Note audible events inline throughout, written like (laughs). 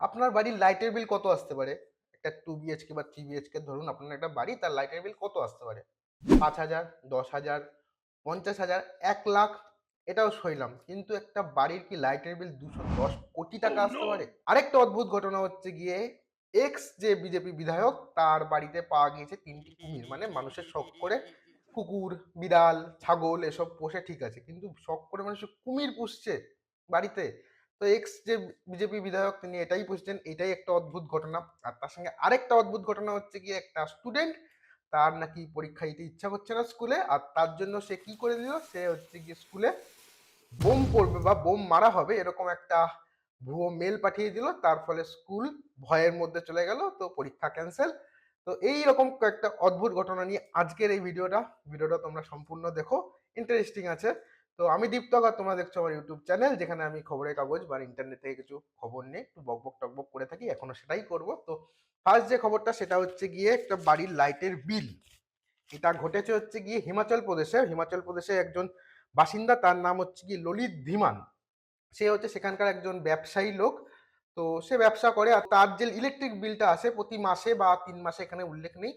আপনার বাড়ির লাইটের বিল কত আসতে পারে? একটা টু বিএইচকে বা থ্রি বিএইচকে ধরুন আপনার একটা বাড়ি তার লাইটের বিল কত আসতে পারে? পাঁচ হাজার দশ হাজার পঞ্চাশ হাজার এক লাখ এটাও সইলাম। কিন্তু একটা বাড়ির কি লাইটের বিল দুশো দশ কোটি টাকা আসতে পারে? আরেকটা অদ্ভুত ঘটনা হচ্ছে গিয়ে এক্স যে বিজেপি বিধায়ক তার বাড়িতে পাওয়া গিয়েছে তিনটি কুমির মানে মানুষের শখ করে কুকুর বিড়াল ছাগল এসব পোষে ঠিক আছে। কিন্তু শখ করে মানুষ কুমির পুষছে বাড়িতে। তো এক্স যে বিজেপি বিধায়ক তিনি এটাই পুষছেন এটাই একটা অদ্ভুত ঘটনা। আর তার সঙ্গে আরেকটা অদ্ভুত ঘটনা হচ্ছে কি, একটা স্টুডেন্ট তার নাকি পরীক্ষা দিতে ইচ্ছা করছে না স্কুলে আর তার জন্য সে কি করে দিল? সে হচ্ছে গিয়ে স্কুলে বোম পড়বে বা বোম মারা হবে এরকম একটা ভুয়ো মেল পাঠিয়ে দিল। তার ফলে স্কুল ভয়ের মধ্যে চলে গেল, তো পরীক্ষা ক্যান্সেল তো এই রকম কয়েকটা অদ্ভুত ঘটনা নিয়ে আজকের এই ভিডিওটা ভিডিওটা তোমরা সম্পূর্ণ দেখো। ইন্টারেস্টিং আছে। তো আমি দীপ্তক আর তোমরা দেখছ আমার ইউটিউব চ্যানেল যেখানে আমি খবরের কাগজ বা ইন্টারনেট থেকে কিছু খবর নিয়ে একটু বকবক টকবক করে থাকি, এখনও সেটাই করব। তো ফার্স্ট যে খবরটা, সেটা হচ্ছে গিয়ে একটা বাড়ির লাইটের বিল এটা ঘটেছে হচ্ছে গিয়ে হিমাচল প্রদেশে হিমাচল প্রদেশে একজন বাসিন্দা, তার নাম হচ্ছে কি ললিত ধীমান। সে হচ্ছে সেখানকার একজন ব্যবসায়ী লোক। তো সে ব্যবসা করে আর তার যে ইলেকট্রিক বিলটা আসে, প্রতি মাসে বা তিন মাসে এখানে উল্লেখ নেই।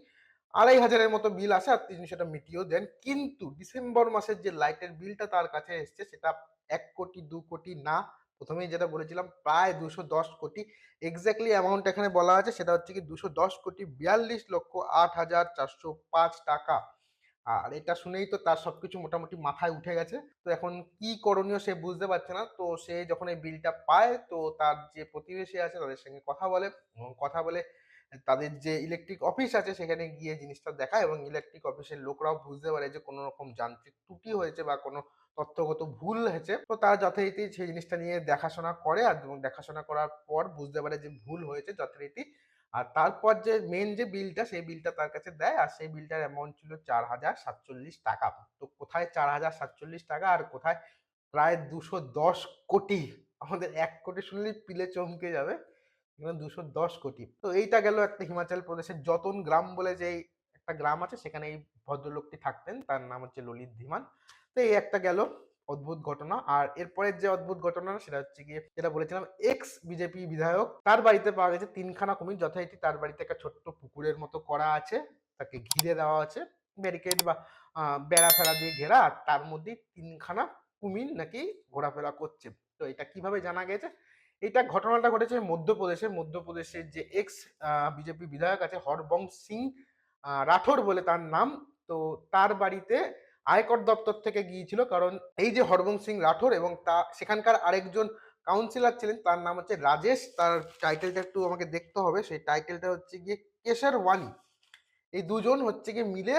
আড়াই হাজারের মতো বিল আসে আর তিনি সেটা মিটিয়েও দেন। কিন্তু ডিসেম্বর মাসের যে লাইটের বিলটা তার কাছে এসছে, সেটা এক কোটি, দু কোটি না। প্রথমেই যেটা বলেছিলাম, প্রায় দুশো দশ কোটি। এক্স্যাক্টলি অ্যামাউন্ট এখানে বলা আছে, সেটা হচ্ছে কি দুশো দশ কোটি বিয়াল্লিশ লক্ষ আট হাজার চারশো পাঁচ টাকা। আর এটা শুনেই তো তার সবকিছু মোটামুটি মাথায় উঠে গেছে। তো এখন কি করণীয় সে বুঝতে পারছে না। তো সে যখন এই বিলটা পায়, তো তার যে প্রতিবেশী আছে তাদের সঙ্গে কথা বলে কথা বলে তাদের যে ইলেকট্রিক অফিস আছে, সেখানে গিয়ে জিনিসটা দেখায় এবং ইলেকট্রিক অফিসের লোকরাও বুঝতে পারে যে কোনো রকম যান্ত্রিক ত্রুটি হয়েছে বা কোনো তথ্যগত ভুল হয়েছে। তো তারা যথারীতি সেই জিনিসটা নিয়ে দেখাশোনা করে আর এবং দেখাশোনা করার পর বুঝতে পারে যে ভুল হয়েছে যথারীতি। আর তারপর যে মেন যে বিলটা সেই বিলটা তার কাছে দেয় আর সেই বিলটার অ্যামাউন্ট ছিল চার হাজার সাতচল্লিশ টাকা। তো কোথায় চার হাজার সাতচল্লিশ টাকা আর কোথায় প্রায় দুশো দশ কোটি? আমাদের এক কোটি শুনলেই পিলে চমকে যাবে। এখানে দুশো দশ কোটি। তো এইটা গেল একটা হিমাচল প্রদেশের যতন গ্রাম বলে যে একটা গ্রাম আছে, সেখানে এই ভদ্রলোকটি থাকতেন। তার নাম হচ্ছে ললিত ধীমান। তো এই একটা গেল অদ্ভুত ঘটনা। আর এরপরের যে অদ্ভুত ঘটনা, সেটা হচ্ছে গিয়ে যেটা বলেছিলাম এক্স বিজেপি বিধায়ক, তার বাড়িতে পাওয়া গেছে তিনখানা কুমির। যথারীতি তার বাড়িতে একটা ছোট্ট পুকুরের মতো করা আছে, তাকে ঘিরে দেওয়া আছে। ব্যারিকেড বা বেড়া ফেড়া দিয়ে ঘেরা, আর তার মধ্যেই তিনখানা কুমির নাকি ঘোরাফেরা করছে। তো এটা কীভাবে জানা গেছে? এটা ঘটনাটা ঘটেছে মধ্যপ্রদেশে। মধ্যপ্রদেশের যে এক্স বিজেপি বিধায়ক আছে হরবংশ সিং রাঠোর বলে তার নাম। তো তার বাড়িতে আয়কর দপ্তর থেকে গিয়েছিল কারণ এই যে হরবং সিং রাঠোর এবং তা, সেখানকার আরেকজন কাউন্সিলর ছিলেন, তার নাম হচ্ছে রাজেশ। তার টাইটেলটা একটু আমাকে দেখতে হবে। সেই টাইটেলটা হচ্ছে গিয়ে কেশর ওয়ানি এই দুজন হচ্ছে গিয়ে মিলে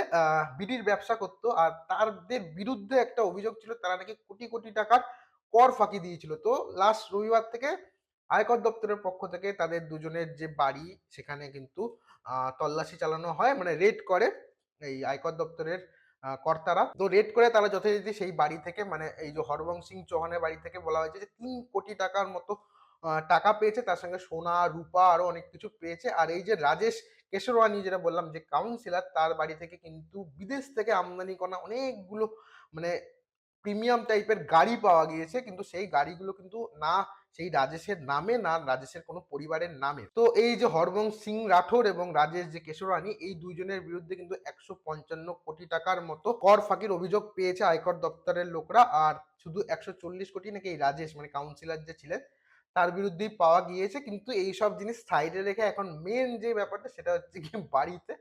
বিড়ির ব্যবসা করতো আর তাদের বিরুদ্ধে একটা অভিযোগ ছিল, তারা নাকি কোটি কোটি টাকার কর ফাঁকি দিয়েছিল। তো লাস্ট রবিবার থেকে আয়কর দপ্তরের পক্ষ থেকে তাদের দুজনের যে বাড়ি, সেখানে কিন্তু তল্লাশি চালানো হয় মানে রেড করে এই আয়কর দপ্তরের কর্তারা। তো রেড করে তারা যথারীতি সেই বাড়ি থেকে মানে এই যে হরবংশ সিং চৌহানের বাড়ি থেকে বলা হয়েছে যে, তিন কোটি টাকার মতো টাকা পেয়েছে, তার সঙ্গে সোনা, রূপা আরও অনেক কিছু পেয়েছে। আর এই যে রাজেশ কেশরওয়ানি, যেটা বললাম যে কাউন্সিলর তার বাড়ি থেকে কিন্তু বিদেশ থেকে আমদানি করা অনেকগুলো মানে প্রিমিয়াম টাইপের গাড়ি পাওয়া গিয়েছে, কিন্তু সেই গাড়িগুলো কিন্তু না, সেই রাজেশের নামে না, রাজেশের কোনো পরিবারের নামে। তো এই যে হরবংশ সিং রাঠোর এবং রাজেশ যে কেশরানি, এই দুইজনের বিরুদ্ধে কিন্তু একশো পঞ্চান্ন কোটি টাকার মতো কর ফাঁকির অভিযোগ পেয়েছে আয়কর দপ্তরের লোকরা। আর শুধু একশো চল্লিশ কোটি নাকি এই রাজেশ মানে কাউন্সিলর যে ছিলেন, তার বিরুদ্ধেই পাওয়া গিয়েছে। কিন্তু এই সব জিনিস সাইডে রেখে এখন মেন যে ব্যাপারটা, সেটা হচ্ছে কি বাড়িতে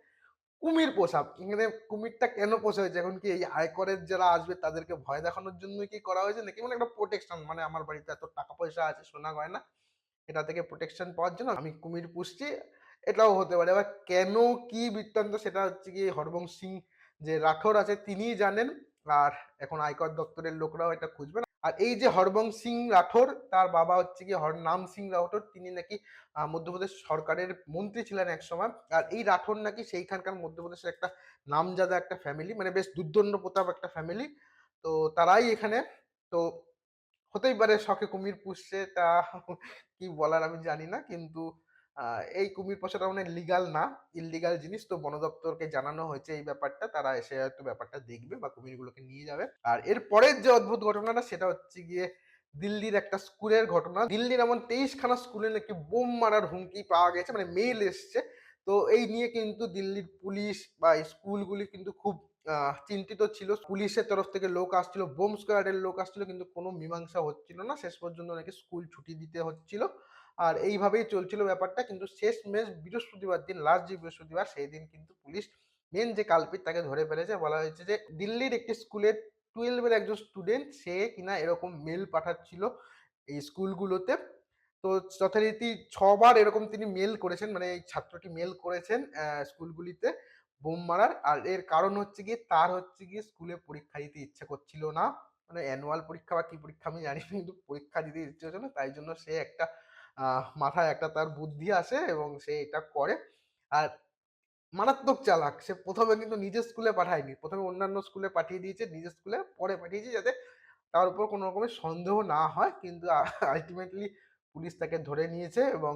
কুমির পোষা এখানে কুমিরটা কেন পোষা হয়েছে? এখন কি এই আয়করের যারা আসবে, তাদেরকে ভয় দেখানোর জন্য কি করা হয়েছে নাকি? মানে একটা প্রোটেকশন মানে আমার বাড়িতে এত টাকা পয়সা আছে, সোনা গয়না, এটা থেকে প্রোটেকশন পাওয়ার জন্য আমি কুমির পুষছি, এটাও হতে পারে। এবার কেন কি বৃত্তান্ত, সেটা হচ্ছে কি হরবংশ সিং যে রাঠোর আছে, তিনিই জানেন। আর এখন আয়কর দপ্তরের লোকরাও এটা খুঁজবেন আর এই যে হরবং সিং রাঠোর তার বাবা হচ্ছে কি হরনাম সিং রাঠোর তিনি নাকি মধ্যপ্রদেশ সরকারের মন্ত্রী ছিলেন এক সময় আর এই রাঠোর নাকি সেইখানকার মধ্যপ্রদেশের একটা নামজাদা একটা ফ্যামিলি মানে বেশ দুর্দণ্ড প্রতাপ একটা ফ্যামিলি তো তারাই এখানে, তো হতেই পারে শখে কুমির পুষছে, তা কি বলার আমি জানি না, কিন্তু এই কুমির পোষাটা মানে লিগাল না। ইললিগাল জিনিস তো বন দপ্তরকে জানানো হয়েছে এই ব্যাপারটা। তারা এসে হয়তো ব্যাপারটা দেখবে বা কুমিরগুলোকে নিয়ে যাবে। আর এর পরের যে অদ্ভুত ঘটনাটা, সেটা হচ্ছে গিয়ে দিল্লির একটা স্কুলের ঘটনা। দিল্লির এমন তেইশখানা স্কুলে নাকি বোম মারার হুমকি পাওয়া গেছে মানে মেল এসছে। তো এই নিয়ে কিন্তু দিল্লির পুলিশ বা স্কুলগুলি কিন্তু খুব চিন্তিত ছিল। পুলিশের তরফ থেকে লোক আসছিল, বোম স্কোয়াডের লোক আসছিল, কিন্তু কোনো মীমাংসা হচ্ছিল না। শেষ পর্যন্ত নাকি স্কুল ছুটি দিতে হচ্ছিল। আর এইভাবেই চলছিল ব্যাপারটা। কিন্তু শেষ মেশ বৃহস্পতিবার দিন লাস্ট যে বৃহস্পতিবার, সেই দিন কিন্তু পুলিশ মেন যে কালপিট তাকে ধরে ফেলেছে। বলা হয়েছে যে, দিল্লির একটি স্কুলের টুয়েলভের একজন স্টুডেন্ট সে কিনা এরকম মেল পাঠাচ্ছিল এই স্কুলগুলোতে। তো যথারীতি ছবার এরকম তিনি মেল করেছেন মানে এই ছাত্রটি মেল করেছেন স্কুলগুলিতে বোম মারার। আর এর কারণ হচ্ছে গিয়ে, তার হচ্ছে গিয়ে স্কুলে পরীক্ষা দিতে ইচ্ছে করছিল না। মানে অ্যানুয়াল পরীক্ষা বা কি পরীক্ষা আমি জানি না, কিন্তু পরীক্ষা দিতে ইচ্ছে হচ্ছে না। তাই জন্য সে একটা মাথায় একটা তার বুদ্ধি আসে এবং সে এটা করে। আর মারাত্মক চালাক। সে প্রথমে কিন্তু নিজের স্কুলে পাঠায়নি। প্রথমে অন্যান্য স্কুলে পাঠিয়ে দিয়েছে, নিজের স্কুলে পরে পাঠিয়েছে যাতে তার উপর কোনো রকমের সন্দেহ না হয়। কিন্তু আলটিমেটলি পুলিশ তাকে ধরে নিয়েছে এবং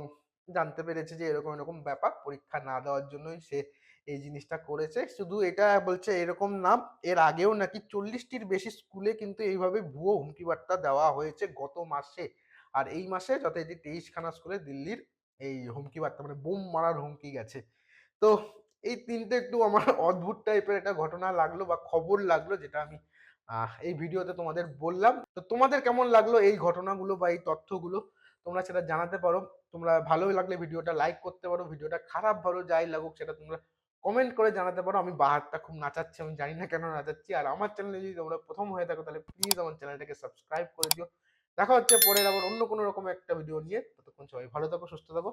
জানতে পেরেছে যে এরকম এরকম ব্যাপার। পরীক্ষা না দেওয়ার জন্যই সে এই জিনিসটা করেছে। শুধু এটা বলছে এরকম নাম। এর আগেও নাকি চল্লিশটির বেশি স্কুলে কিন্তু এইভাবে ভুয়ো হুমকি বার্তা দেওয়া হয়েছে গত মাসে। আর এই মাসে যথারীতি তেইশখানা স্কুলে দিল্লির এই হুমকি বার্তা মানে বোম মারার হুমকি গেছে। তো এই তিনটে একটু আমার (laughs) অদ্ভুত টাইপের একটা ঘটনা লাগল বা খবর লাগল যেটা আমি এই ভিডিওতে তোমাদের বললাম। তো তোমাদের কেমন লাগল এই ঘটনাগুলো বা এই তথ্যগুলো? তোমরা সেটা জানাতে পারো। তোমরা ভালো লাগলে ভিডিওটা লাইক করতে পারো। ভিডিওটা খারাপ ভালো যাই লাগুক সেটা তোমরা কমেন্ট করে জানাতে পারো। আমি বাহারটা খুব নাচাচ্ছি, আমি জানি না কেন নাচাচ্ছি। আর আমার চ্যানেলে যদি তোমরা প্রথম হয়ে থাকো তাহলে প্লিজ আমার চ্যানেলটাকে সাবস্ক্রাইব করে দিও। দেখা হচ্ছে, পরের আবার অন্য কোনো রকম একটা ভিডিও নিয়ে। ততক্ষণ সবাই ভালো থাকো, সুস্থ থাকো।